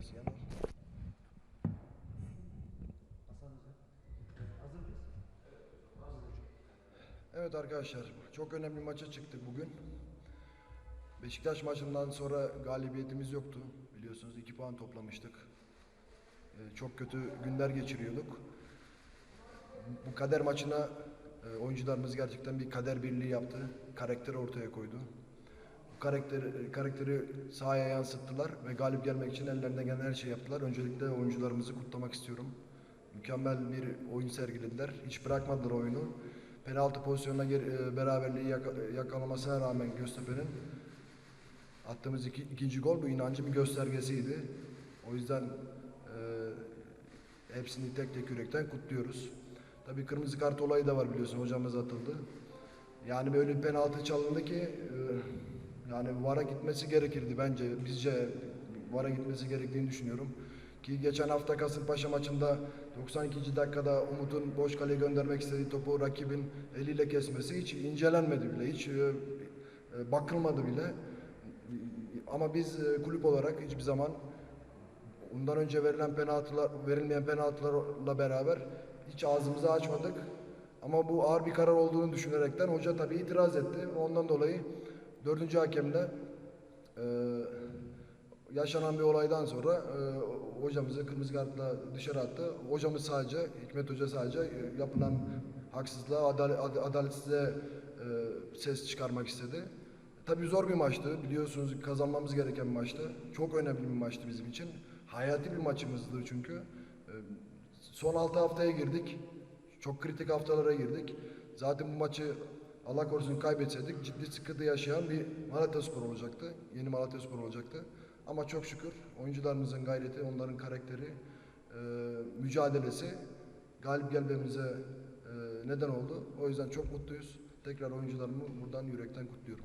Hepsi yanar. Evet arkadaşlar çok önemli maça çıktık bugün. Beşiktaş maçından sonra galibiyetimiz yoktu. Biliyorsunuz 2 puan toplamıştık. Ee, çok kötü günler geçiriyorduk. Bu kader maçına e, oyuncularımız gerçekten bir kader birliği yaptı. Karakter ortaya koydu. Karakteri, karakteri sahaya yansıttılar ve galip gelmek için ellerinden gelen her şeyi yaptılar. Öncelikle oyuncularımızı kutlamak istiyorum. Mükemmel bir oyun sergilediler. Hiç bırakmadılar oyunu. Penaltı pozisyonuna geri- e, beraberliği yaka- yakalamasına rağmen Göztepe'nin attığımız iki, ikinci gol bu inancı bir göstergesiydi. O yüzden e, hepsini tek tek yürekten kutluyoruz. Tabii kırmızı kart olayı da var biliyorsun hocamız atıldı. Yani böyle bir penaltı çalındı ki e, yani VAR'a gitmesi gerekirdi bence. Bizce VAR'a gitmesi gerektiğini düşünüyorum. Ki geçen hafta Kasımpaşa maçında 92. dakikada Umut'un boş kaleye göndermek istediği topu rakibin eliyle kesmesi hiç incelenmedi bile. Hiç e, e, bakılmadı bile. Ama biz e, kulüp olarak hiçbir zaman ondan önce verilen penaltılar, verilmeyen penaltılarla beraber hiç ağzımızı açmadık. Ama bu ağır bir karar olduğunu düşünerekten hoca tabii itiraz etti. Ondan dolayı dördüncü hakemle e, yaşanan bir olaydan sonra e, hocamızı kırmızı kartla dışarı attı. Hocamız sadece, Hikmet Hoca sadece e, yapılan haksızlığa, adal, ad- adaletsizliğe e, ses çıkarmak istedi. Tabii zor bir maçtı. Biliyorsunuz kazanmamız gereken bir maçtı. Çok önemli bir maçtı bizim için. Hayati bir maçımızdı çünkü. E, Son 6 haftaya girdik. Çok kritik haftalara girdik. Zaten bu maçı Allah korusun kaybetseydik ciddi sıkıntı yaşayan bir Malatya Spor olacaktı. Yeni Malatya Spor olacaktı. Ama çok şükür oyuncularımızın gayreti, onların karakteri, e, mücadelesi galip gelmemize e, neden oldu. O yüzden çok mutluyuz. Tekrar oyuncularımı buradan yürekten kutluyorum.